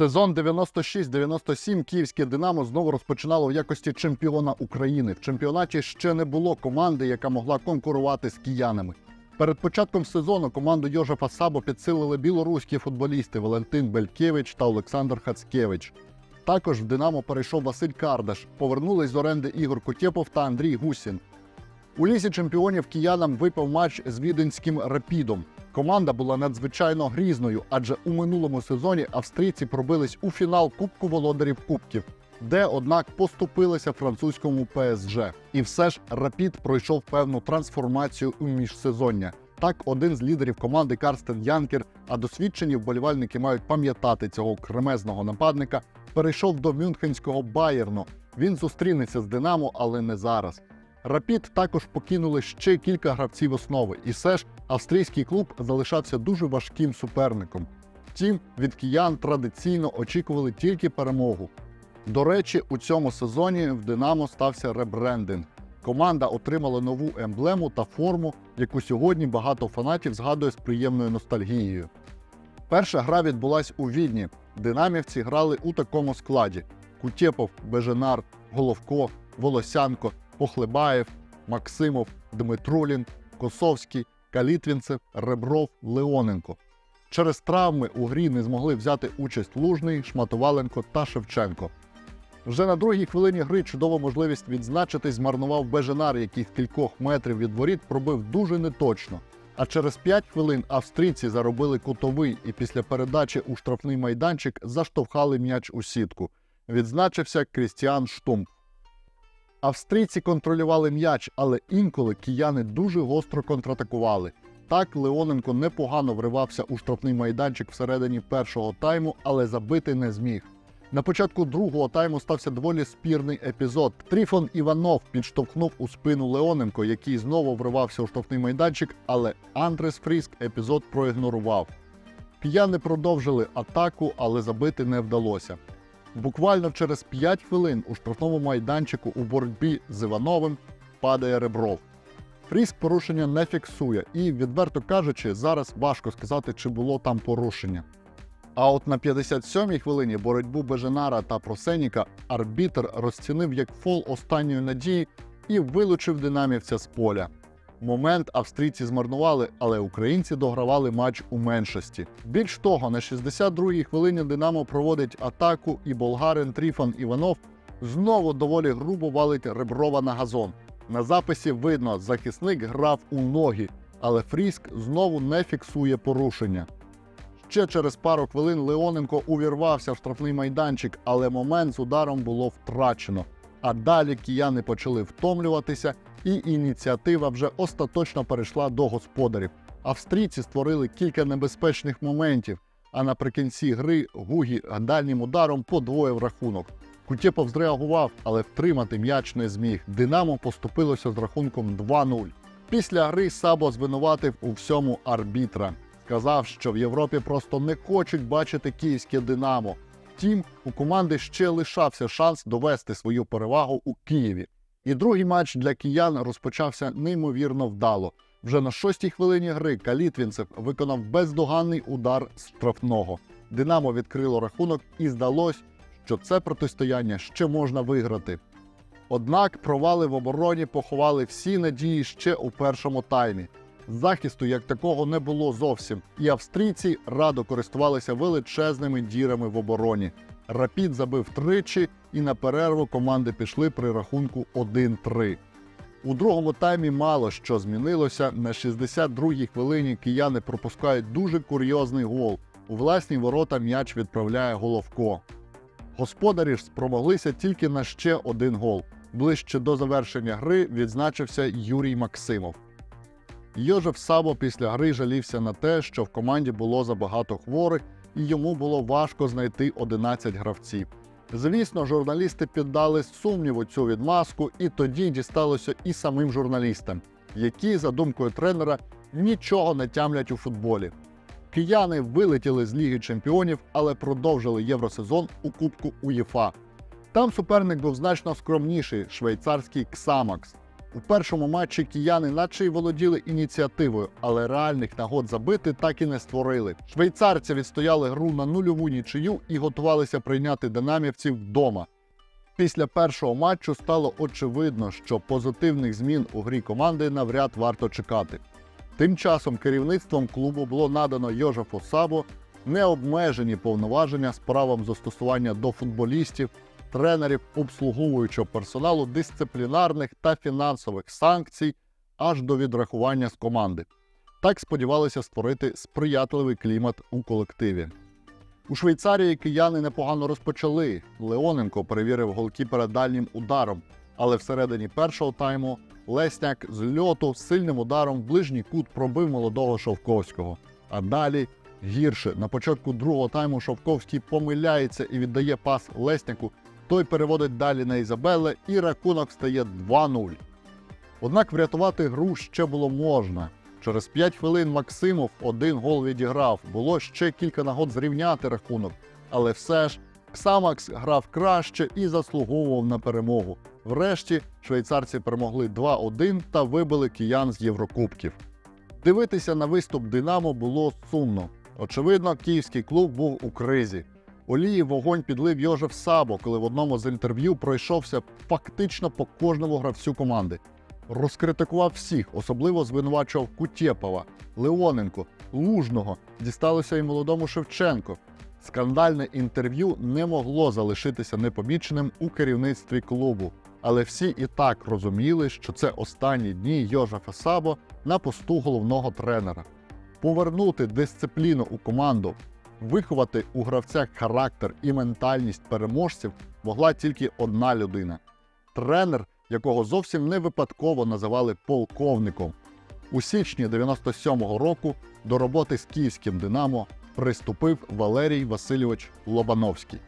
Сезон 96-97 київське Динамо знову розпочинало в якості чемпіона України. В чемпіонаті ще не було команди, яка могла конкурувати з киянами. Перед початком сезону команду Йожефа Сабо підсилили білоруські футболісти Валентин Белькевич та Олександр Хацкевич. Також в Динамо перейшов Василь Кардаш. Повернулись з оренди Ігор Кутєпов та Андрій Гусін. У лісі чемпіонів киянам випав матч з віденським рапідом. Команда була надзвичайно грізною, адже у минулому сезоні австрійці пробились у фінал Кубку володарів Кубків, де, однак, поступилися французькому ПСЖ. І все ж Рапід пройшов певну трансформацію у міжсезоння. Так, один з лідерів команди Карстен Янкер, а досвідчені вболівальники мають пам'ятати цього кремезного нападника, перейшов до мюнхенського Байерну. Він зустрінеться з Динамо, але не зараз. Рапід також покинули ще кілька гравців основи, і все ж австрійський клуб залишався дуже важким суперником. Втім, від киян традиційно очікували тільки перемогу. До речі, у цьому сезоні в Динамо стався ребрендинг. Команда отримала нову емблему та форму, яку сьогодні багато фанатів згадує з приємною ностальгією. Перша гра відбулась у Відні. Динамівці грали у такому складі: Кутєпов, Беженар, Головко, Волосянко, Похлебаєв, Максимов, Дмитрулін, Косовський, Калітвінцев, Ребров, Леоненко. Через травми у грі не змогли взяти участь Лужний, Шматоваленко та Шевченко. Вже на другій хвилині гри чудову можливість відзначитись змарнував Беженар, який з кількох метрів від воріт пробив дуже неточно. А через 5 хвилин австрійці заробили кутовий і після передачі у штрафний майданчик заштовхали м'яч у сітку. Відзначився Крістіан Штумп. Австрійці контролювали м'яч, але інколи кияни дуже гостро контратакували. Так Леоненко непогано вривався у штрафний майданчик всередині першого тайму, але забити не зміг. На початку другого тайму стався доволі спірний епізод. Тріфон Іванов підштовхнув у спину Леоненко, який знову вривався у штрафний майданчик, але Андрес Фріск епізод проігнорував. Кияни продовжили атаку, але забити не вдалося. Буквально через 5 хвилин у штрафному майданчику у боротьбі з Івановим падає Ребров. Фріск порушення не фіксує, і, відверто кажучи, зараз важко сказати, чи було там порушення. А от на 57-й хвилині боротьбу Беженара та Просеніка арбітр розцінив як фол останньої надії і вилучив динамівця з поля. Момент австрійці змарнували, але українці догравали матч у меншості. Більш того, на 62-й хвилині Динамо проводить атаку, і болгарин Тріфан Іванов знову доволі грубо валить Реброва на газон. На записі видно, захисник грав у ноги, але Фріск знову не фіксує порушення. Ще через пару хвилин Леоненко увірвався в штрафний майданчик, але момент з ударом було втрачено. А далі кияни почали втомлюватися, і ініціатива вже остаточно перейшла до господарів. Австрійці створили кілька небезпечних моментів, а наприкінці гри Гугі дальнім ударом подвоїв рахунок. Кутєпов зреагував, але втримати м'яч не зміг. Динамо поступилося з рахунком 2-0. Після гри Сабо звинуватив у всьому арбітра. Сказав, що в Європі просто не хочуть бачити київське Динамо. Втім, у команди ще лишався шанс довести свою перевагу у Києві. І другий матч для киян розпочався неймовірно вдало. Вже на шостій хвилині гри Калітвінцев виконав бездоганний удар штрафного. Динамо відкрило рахунок і здалось, що це протистояння ще можна виграти. Однак провали в обороні поховали всі надії ще у першому таймі. Захисту як такого не було зовсім, і австрійці радо користувалися величезними дірами в обороні. Рапід забив тричі, і на перерву команди пішли при рахунку 1-3. У другому таймі мало що змінилося. На 62-й хвилині кияни пропускають дуже курйозний гол. У власні ворота м'яч відправляє Головко. Господарі ж спромоглися тільки на ще один гол. Ближче до завершення гри відзначився Юрій Максимов. Йожеф Сабо після гри жалівся на те, що в команді було забагато хворих, і йому було важко знайти 11 гравців. Звісно, журналісти піддали сумніву цю відмазку, і тоді дісталося і самим журналістам, які, за думкою тренера, нічого не тямлять у футболі. Кияни вилетіли з Ліги Чемпіонів, але продовжили євросезон у Кубку УЄФА. Там суперник був значно скромніший швейцарський Ксамакс. У першому матчі кияни наче й володіли ініціативою, але реальних нагод забити так і не створили. Швейцарці відстояли гру на нульову нічию і готувалися прийняти динамівців вдома. Після першого матчу стало очевидно, що позитивних змін у грі команди навряд варто чекати. Тим часом керівництвом клубу було надано Йожефу Сабо необмежені повноваження з правом застосування до футболістів, тренерів, обслуговуючого персоналу, дисциплінарних та фінансових санкцій аж до відрахування з команди. Так сподівалися створити сприятливий клімат у колективі. У Швейцарії кияни непогано розпочали. Леоненко перевірив голкіпера дальнім ударом, але всередині першого тайму Лесняк з льоту сильним ударом в ближній кут пробив молодого Шовковського. А далі гірше. На початку другого тайму Шовковський помиляється і віддає пас Лесняку. Той переводить далі на Ізабеле, і рахунок стає 2-0. Однак врятувати гру ще було можна. Через 5 хвилин Максимов один гол відіграв. Було ще кілька нагод зрівняти рахунок. Але все ж Ксамакс грав краще і заслуговував на перемогу. Врешті швейцарці перемогли 2-1 та вибили киян з Єврокубків. Дивитися на виступ Динамо було сумно. Очевидно, київський клуб був у кризі. Олії вогонь підлив Йожеф Сабо, коли в одному з інтерв'ю пройшовся фактично по кожному гравцю команди. Розкритикував всіх, особливо звинувачував Кутєпова, Леоненко, Лужного, дісталося і молодому Шевченко. Скандальне інтерв'ю не могло залишитися непоміченим у керівництві клубу, але всі і так розуміли, що це останні дні Йожефа Сабо на посту головного тренера. Повернути дисципліну у команду, виховати у гравцях характер і ментальність переможців могла тільки одна людина тренер, якого зовсім не випадково називали полковником. У січні 97-го року до роботи з київським Динамо приступив Валерій Васильович Лобановський.